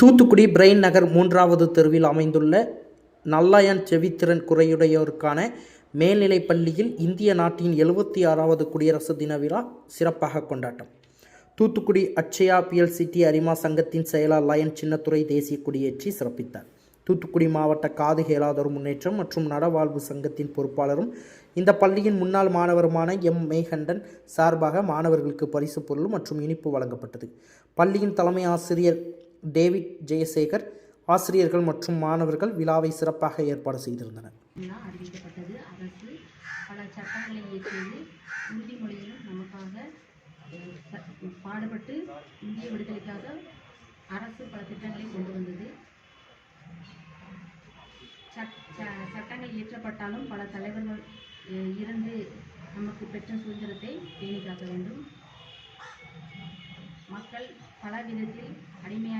Thoothukudi brain நகர் மூன்றாவது தெருவில் அமைந்துள்ள நல்லாயன் செவித்திறன் குறையுடையோருக்கான மேல்நிலைப் பள்ளியில் இந்திய நாட்டின் எழுபத்தி ஆறாவது குடியரசு தின விழா சிறப்பாக கொண்டாட்டம். தூத்துக்குடி அட்சயா பிஎல்சிடி அரிமா சங்கத்தின் செயலாளர் லயன் சின்னத்துறை தேசிய கொடியேற்றி சிறப்பித்தார். தூத்துக்குடி மாவட்ட காது கேளாதோர் முன்னேற்றம் மற்றும் நடவாழ்வு சங்கத்தின் பொறுப்பாளரும் இந்த பள்ளியின் முன்னாள் மாணவருமான எம் மேகண்டன் சார்பாக மாணவர்களுக்கு பரிசுப் பொருள் மற்றும் இனிப்பு வழங்கப்பட்டது. பள்ளியின் தலைமை ஆசிரியர் டேவிட் ஜெயசேகர் ஆசிரியர்கள் மற்றும் மாணவர்கள் விழாவை சிறப்பாக ஏற்பாடு செய்திருந்தனர். அறிவிக்கப்பட்டது. அரசு பல சட்டங்களை இயற்றியது உறுதிமொழியிலும் நமக்காக பாடுபட்டு இந்திய விடுதலைக்காக அரசு பல திட்டங்களை கொண்டு வந்தது. சட்- சட்டங்கள் இயற்றப்பட்டாலும் பல தலைவர்கள் இருந்து நமக்கு பெற்ற சுதந்திரத்தை பேணி காக்க வேண்டும். மக்கள் பல விதத்தில் அடிமையாக